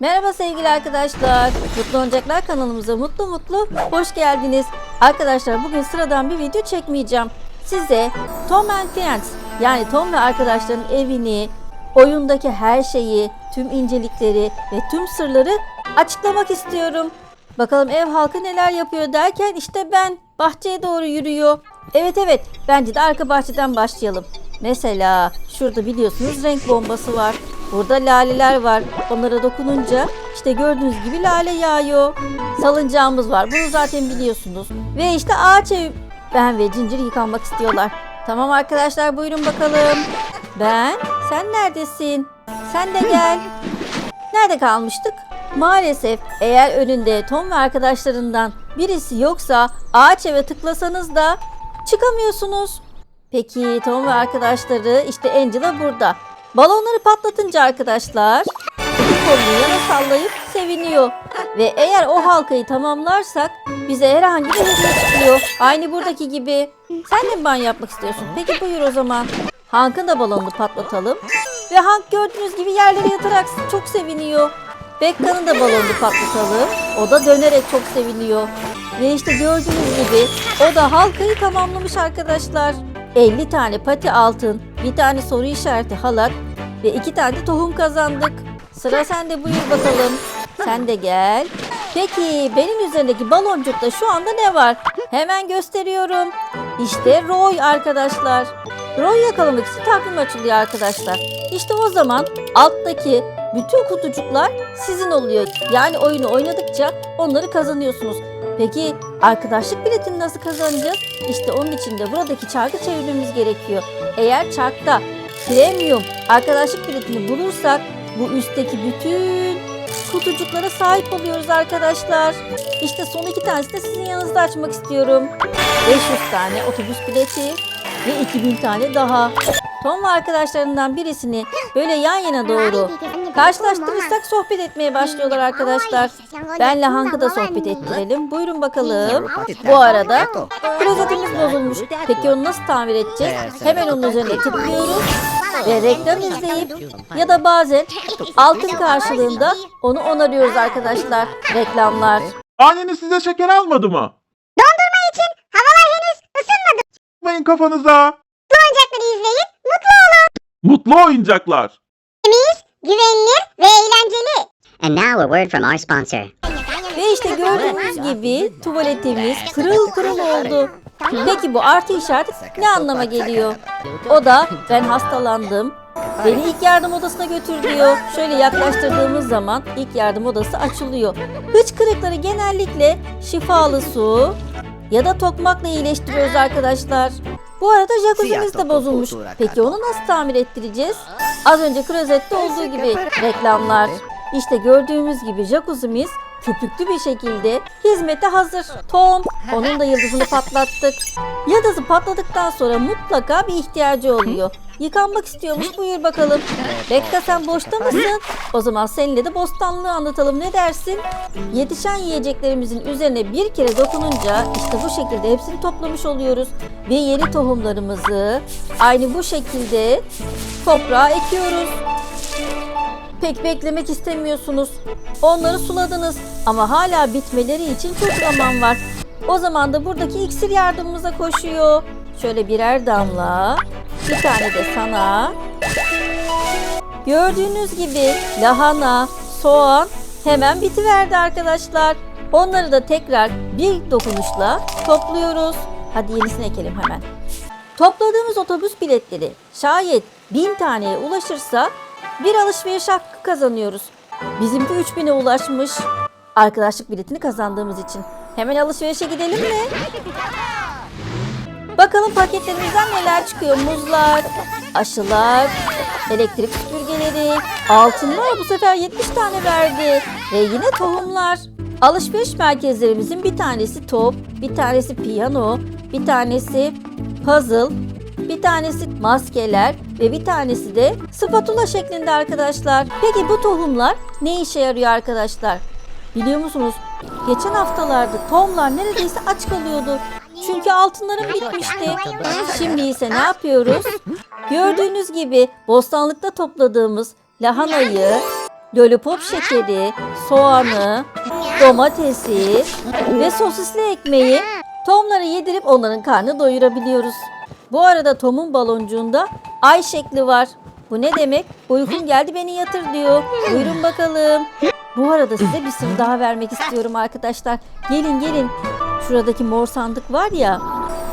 Merhaba sevgili arkadaşlar. Mutlu Oyuncaklar kanalımıza mutlu mutlu hoş geldiniz. Arkadaşlar bugün sıradan bir video çekmeyeceğim. Size Tom and Friends yani Tom ve arkadaşlarının evini, oyundaki her şeyi, tüm incelikleri ve tüm sırları açıklamak istiyorum. Bakalım ev halkı neler yapıyor derken işte ben bahçeye doğru yürüyor. Evet evet bence de arka bahçeden başlayalım. Mesela şurada biliyorsunuz renk bombası var. Burada laleler var. Onlara dokununca işte gördüğünüz gibi lale yağıyor. Salıncağımız var. Bunu zaten biliyorsunuz. Ve işte ağaç ev. Ben ve Cincir yıkanmak istiyorlar. Tamam arkadaşlar buyurun bakalım. Ben? Sen neredesin? Sen de gel. Nerede kalmıştık? Maalesef eğer önünde Tom ve arkadaşlarından birisi yoksa ağaç eve tıklasanız da çıkamıyorsunuz. Peki Tom ve arkadaşları işte Angela burada. Balonları patlatınca arkadaşlar iki kolunu yana sallayıp seviniyor. Ve eğer o halkayı tamamlarsak bize herhangi bir hediye çıkıyor. Aynı buradaki gibi. Sen de mi banyo yapmak istiyorsun? Peki buyur o zaman. Hank'ın da balonunu patlatalım. Ve Hank gördüğünüz gibi yerlere yatarak çok seviniyor. Bekka'nın da balonunu patlatalım. O da dönerek çok seviniyor. Ve işte gördüğünüz gibi o da halkayı tamamlamış arkadaşlar. 50 tane pati altın, bir tane soru işareti halat ve iki tane de tohum kazandık. Sıra sende buyur bakalım. Sen de gel. Peki benim üzerindeki baloncukta şu anda ne var? Hemen gösteriyorum. İşte Roy arkadaşlar. Roy yakalamak için takvim açılıyor arkadaşlar. İşte o zaman alttaki bütün kutucuklar sizin oluyor. Yani oyunu oynadıkça onları kazanıyorsunuz. Peki arkadaşlık biletini nasıl kazanacağız? İşte onun için de buradaki çarkı çevirmemiz gerekiyor. Eğer çarkta premium arkadaşlık biletini bulursak bu üstteki bütün kutucuklara sahip oluyoruz arkadaşlar. İşte son iki tanesini de sizin yanınızda açmak istiyorum. 500 tane otobüs bileti ve 2000 tane daha. Tom ve arkadaşlarından birisini böyle yan yana doğru karşılaştırırsak sohbet etmeye başlıyorlar arkadaşlar. Benle Hank'ı da sohbet ettirelim. Buyurun bakalım. Bu arada klozetimiz bozulmuş. Peki onu nasıl tamir edeceğiz? Hemen onun üzerine tıklıyoruz ve reklam izleyip ya da bazen altın karşılığında onu onarıyoruz arkadaşlar. Reklamlar. Anneniz size şeker almadı mı? Dondurma için havalar henüz ısınmadı. Sıkmayın kafanıza. Oyuncakları izleyin, mutlu olun. Mutlu oyuncaklar. Güvenilir ve eğlenceli. And now a word from our sponsor. Ve işte gördüğünüz gibi tuvaletimiz kırıl kırıl oldu. Peki bu artı işareti ne anlama geliyor? O da ben hastalandım. Beni ilk yardım odasına götür diyor. Şöyle yaklaştırdığımız zaman ilk yardım odası açılıyor. Hıçkırıkları genellikle şifalı su ya da tokmakla iyileştiriyoruz arkadaşlar. Bu arada jacuzzi'miz de bozulmuş. Peki onu nasıl tamir ettireceğiz? Az önce klozette olduğu gibi reklamlar. İşte gördüğümüz gibi jacuzzi'miz köpüklü bir şekilde hizmete hazır. Tom, onun da yıldızını patlattık. Yıldızı patladıktan sonra mutlaka bir ihtiyacı oluyor. Yıkanmak istiyormuş buyur bakalım. Bekka sen boşta mısın? O zaman seninle de bostanlığı anlatalım ne dersin? Yetişen yiyeceklerimizin üzerine bir kere dokununca işte bu şekilde hepsini toplamış oluyoruz. Ve yeni tohumlarımızı aynı bu şekilde toprağa ekiyoruz. Pek beklemek istemiyorsunuz. Onları suladınız ama hala bitmeleri için çok zaman var. O zaman da buradaki iksir yardımımıza koşuyor. Şöyle birer damla, bir tane de sana. Gördüğünüz gibi lahana, soğan hemen bitiverdi arkadaşlar. Onları da tekrar bir dokunuşla topluyoruz. Hadi yenisini ekelim hemen. Topladığımız otobüs biletleri şayet bin taneye ulaşırsa bir alışveriş hakkı kazanıyoruz. Bizimki 3000'e ulaşmış. Arkadaşlık biletini kazandığımız için. Hemen alışverişe gidelim mi? Bakalım paketlerimizden neler çıkıyor. Muzlar, aşılar, elektrik süpürgeleri, altınlar bu sefer 70 tane verdi. Ve yine tohumlar. Alışveriş merkezlerimizin bir tanesi top, bir tanesi piyano, bir tanesi puzzle, bir tanesi maskeler ve bir tanesi de spatula şeklinde arkadaşlar. Peki bu tohumlar ne işe yarıyor arkadaşlar? Biliyor musunuz? Geçen haftalarda tohumlar neredeyse aç kalıyordu. Çünkü altınlarım bitmişti. Şimdi ise ne yapıyoruz? Gördüğünüz gibi bostanlıkta topladığımız lahanayı lollipop şekeri, soğanı, domatesi ve sosisli ekmeği Tom'lara yedirip onların karnını doyurabiliyoruz. Bu arada Tom'un baloncuğunda ay şekli var. Bu ne demek? Uykum geldi beni yatır diyor. Buyurun bakalım. Bu arada size bir sır daha vermek istiyorum arkadaşlar. Gelin gelin. Şuradaki mor sandık var ya.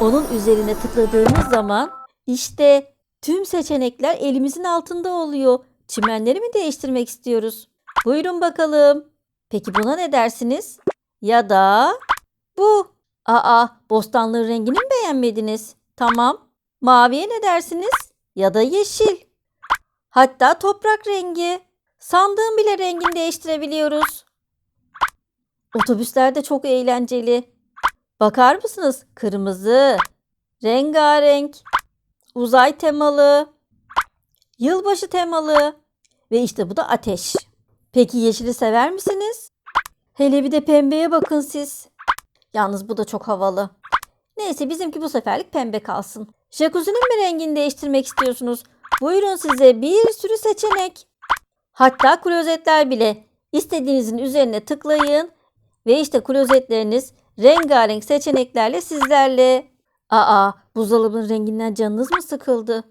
Onun üzerine tıkladığımız zaman işte tüm seçenekler elimizin altında oluyor. Çimenleri mi değiştirmek istiyoruz? Buyurun bakalım. Peki buna ne dersiniz? Ya da bu. Aa, bostanlığın rengini mi beğenmediniz? Tamam. Maviye ne dersiniz? Ya da yeşil. Hatta toprak rengi. Sandığın bile rengini değiştirebiliyoruz. Otobüsler de çok eğlenceli. Bakar mısınız? Kırmızı, rengarenk, uzay temalı, yılbaşı temalı ve işte bu da ateş. Peki yeşili sever misiniz? Hele bir de pembeye bakın siz. Yalnız bu da çok havalı. Neyse bizimki bu seferlik pembe kalsın. Jacuzzi'nin mi rengini değiştirmek istiyorsunuz? Buyurun size bir sürü seçenek. Hatta klozetler bile. İstediğinizin üzerine tıklayın ve işte klozetleriniz rengarenk seçeneklerle sizlerle. Aa, buzdolabının renginden canınız mı sıkıldı?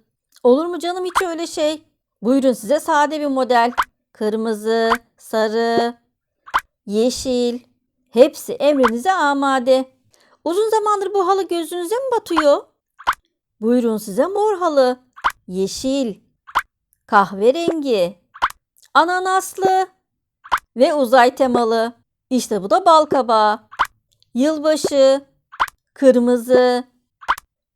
Olur mu canım hiç öyle şey? Buyurun size sade bir model. Kırmızı, sarı, yeşil. Hepsi emrinize amade. Uzun zamandır bu halı gözünüze mi batıyor? Buyurun size mor halı. Yeşil, kahverengi, ananaslı ve uzay temalı. İşte bu da bal kabağı. Yılbaşı, kırmızı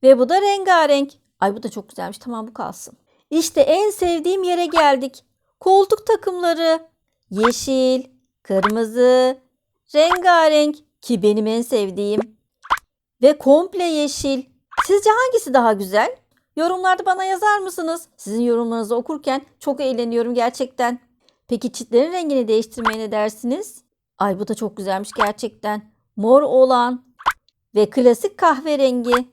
ve bu da rengarenk. Ay bu da çok güzelmiş. Tamam bu kalsın. İşte en sevdiğim yere geldik. Koltuk takımları. Yeşil, kırmızı, rengarenk ki benim en sevdiğim. Ve komple yeşil. Sizce hangisi daha güzel? Yorumlarda bana yazar mısınız? Sizin yorumlarınızı okurken çok eğleniyorum gerçekten. Peki çitlerin rengini değiştirmeye ne dersiniz? Ay bu da çok güzelmiş gerçekten. Mor olan ve klasik kahverengi.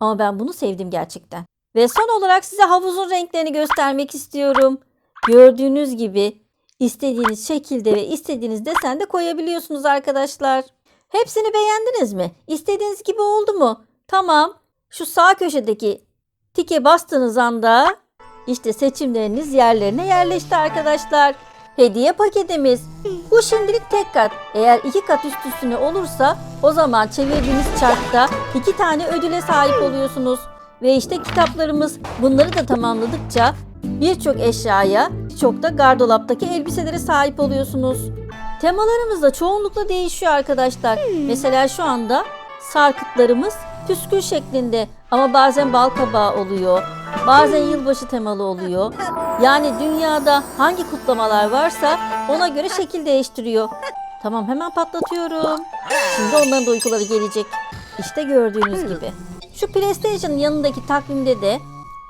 Ama ben bunu sevdim gerçekten. Ve son olarak size havuzun renklerini göstermek istiyorum. Gördüğünüz gibi istediğiniz şekilde ve istediğiniz desende koyabiliyorsunuz arkadaşlar. Hepsini beğendiniz mi? İstediğiniz gibi oldu mu? Tamam. Şu sağ köşedeki tike bastığınız anda işte seçimleriniz yerlerine yerleşti arkadaşlar. Hediye paketimiz. Bu şimdilik tek kat. Eğer iki kat üst üstüne olursa o zaman çevirdiğiniz çarkta iki tane ödüle sahip oluyorsunuz. Ve işte kitaplarımız bunları da tamamladıkça birçok eşyaya, birçok da gardolaptaki elbiselere sahip oluyorsunuz. Temalarımız da çoğunlukla değişiyor arkadaşlar. Mesela şu anda sarkıtlarımız püskül şeklinde ama bazen bal kabağı oluyor. Bazen yılbaşı temalı oluyor. Yani dünyada hangi kutlamalar varsa ona göre şekil değiştiriyor. Tamam hemen patlatıyorum. Şimdi onların da uykuları gelecek. İşte gördüğünüz gibi. Şu PlayStation'ın yanındaki takvimde de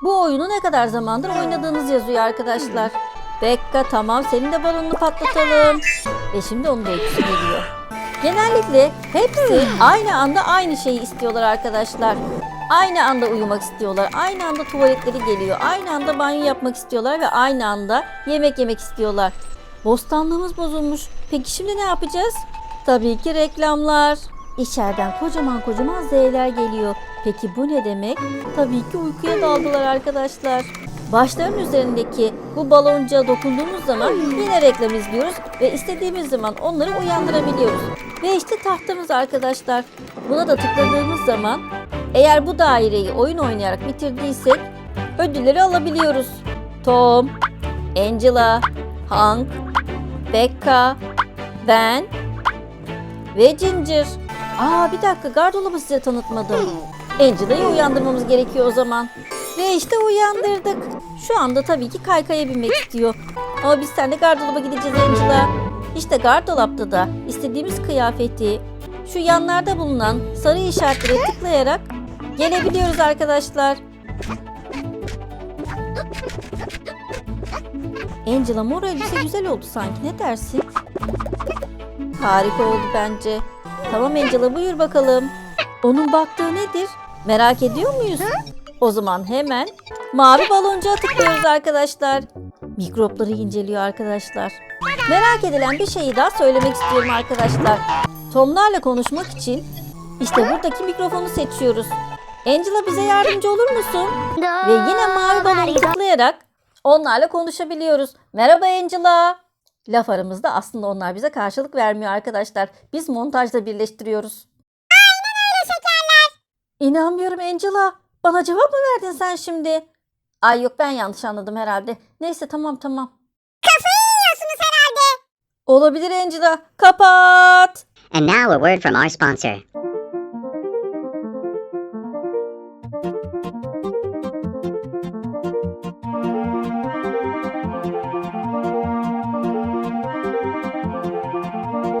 bu oyunu ne kadar zamandır oynadığınız yazıyor arkadaşlar. Bekka tamam senin de balonunu patlatalım. Ve şimdi onun da uykusu geliyor. Genellikle hepsi aynı anda aynı şeyi istiyorlar arkadaşlar. Aynı anda uyumak istiyorlar. Aynı anda tuvaletleri geliyor. Aynı anda banyo yapmak istiyorlar ve aynı anda yemek yemek istiyorlar. Bostanlığımız bozulmuş. Peki şimdi ne yapacağız? Tabii ki reklamlar. İçeriden kocaman kocaman Z'ler geliyor. Peki bu ne demek? Tabii ki uykuya daldılar arkadaşlar. Başların üzerindeki bu baloncuğa dokunduğumuz zaman yine reklam izliyoruz ve istediğimiz zaman onları uyandırabiliyoruz. Ve işte tahtamız arkadaşlar. Buna da tıkladığımız zaman eğer bu daireyi oyun oynayarak bitirdiysek ödülleri alabiliyoruz. Tom, Angela, Hank, Becca, ben ve Ginger. Aa bir dakika gardolabı size tanıtmadım. Angela'yı uyandırmamız gerekiyor o zaman. Ve işte uyandırdık. Şu anda tabii ki kaykaya binmek istiyor. Ama biz seninle gardolaba gideceğiz Angela. İşte gardolapta da istediğimiz kıyafeti şu yanlarda bulunan sarı işaretlere tıklayarak gelebiliyoruz arkadaşlar. Angela mor elbise güzel oldu sanki ne dersin? Harika oldu bence. Tamam Angela buyur bakalım. Onun baktığı nedir? Merak ediyor muyuz? O zaman hemen mavi baloncuğa tıklıyoruz arkadaşlar. mikropları inceliyor arkadaşlar. Merak edilen bir şeyi daha söylemek istiyorum arkadaşlar. Tomlarla konuşmak için işte buradaki mikrofonu seçiyoruz. Angela bize yardımcı olur musun? Ve yine mavi balonu tıklayarak onlarla konuşabiliyoruz. Merhaba Angela. Laf aramızda aslında onlar bize karşılık vermiyor arkadaşlar. Biz montajda birleştiriyoruz. İnanmıyorum Angela. Bana cevap mı verdin sen şimdi? Ay yok ben yanlış anladım herhalde. Neyse tamam tamam. Yiyorsunuz herhalde. Olabilir Angela. Kapat. And now a word from our sponsor.